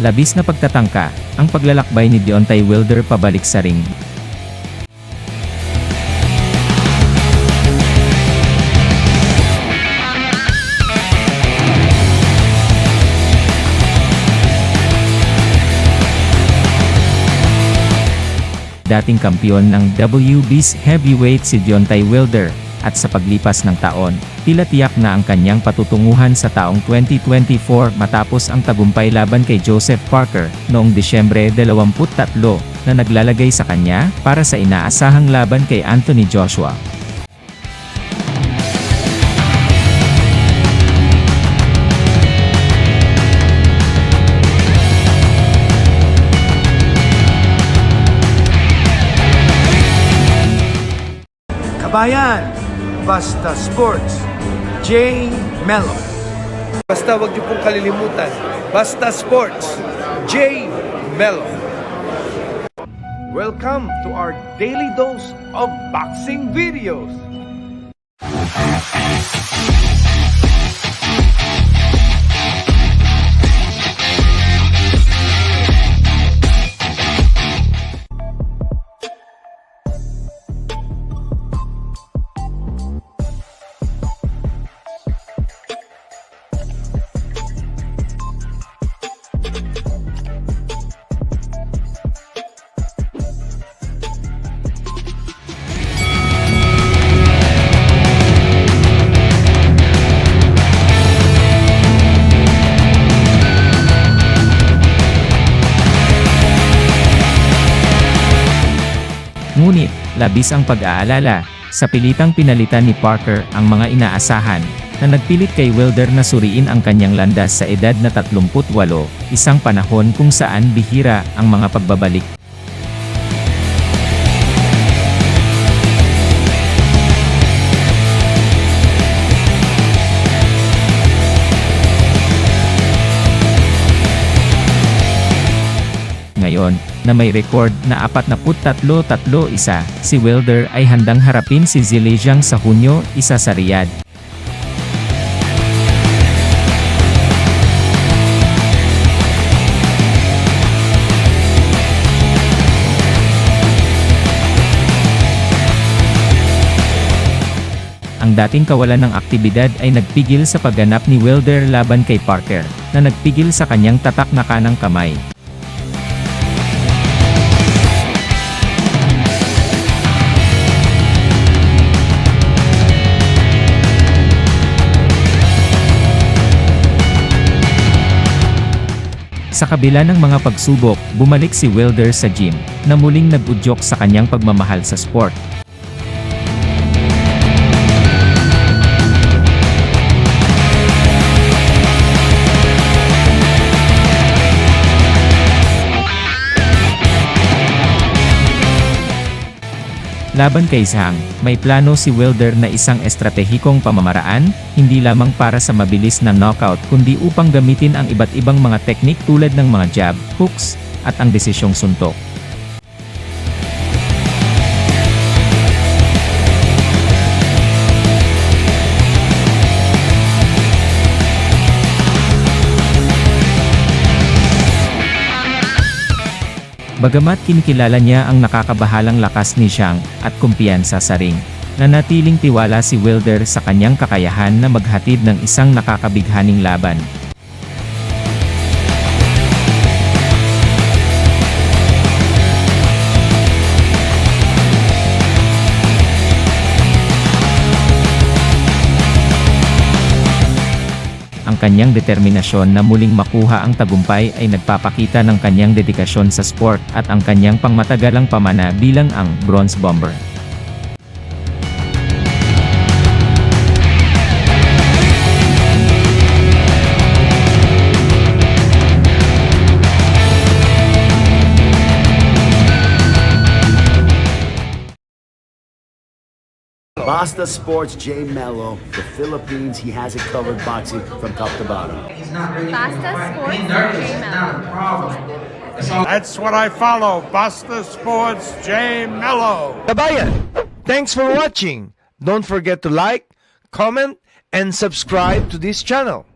Labis na pagtatangka, ang paglalakbay ni Deontay Wilder pabalik sa ring. Dating kampiyon ng WB's heavyweight si Deontay Wilder, at sa paglipas ng taon, tila tiyak na ang kanyang patutunguhan sa taong 2024 matapos ang tagumpay laban kay Joseph Parker noong Disyembre 23 na naglalagay sa kanya para sa inaasahang laban kay Anthony Joshua. Kabayan, Basta Sports, J. Mello. Basta wag niyo pong kalilimutan, Basta Sports, J. Mello. Welcome to our daily dose of boxing videos. Ngunit, labis ang pag-aalala, sa pilitang pinalitan ni Parker ang mga inaasahan, na nagpilit kay Wilder na suriin ang kanyang landas sa edad na 38, isang panahon kung saan bihira ang mga pagbabalik. Na may record na 43-3-1, si Wilder ay handang harapin si Zhilei sa Hunyo, isa sa Riyadh. Ang dating kawalan ng aktibidad ay nagpigil sa pagganap ni Wilder laban kay Parker, na nagpigil sa kanyang tatak na kanang kamay. Sa kabila ng mga pagsubok, bumalik si Wilder sa gym, na muling nag-udyok sa kanyang pagmamahal sa sport. Laban kay Zhang, may plano si Wilder na isang estratehikong pamamaraan, hindi lamang para sa mabilis na knockout kundi upang gamitin ang iba't ibang mga teknik tulad ng mga jab, hooks, at ang desisyong suntok. Bagamat kinikilala niya ang nakakabahalang lakas ni Zhang at kumpiyansa sa ring, nanatiling tiwala si Wilder sa kanyang kakayahan na maghatid ng isang nakakabighaning laban. Ang kanyang determinasyon na muling makuha ang tagumpay ay nagpapakita ng kanyang dedikasyon sa sport at ang kanyang pangmatagalang pamana bilang ang Bronze Bomber. Basta Sports J Mello, the Philippines, he has it covered boxing from top to bottom. He's not really Basta Sports J Mello. That's what I follow. Basta Sports J Mello. Kabayan, thanks for watching. Don't forget to like, comment, and subscribe to this channel.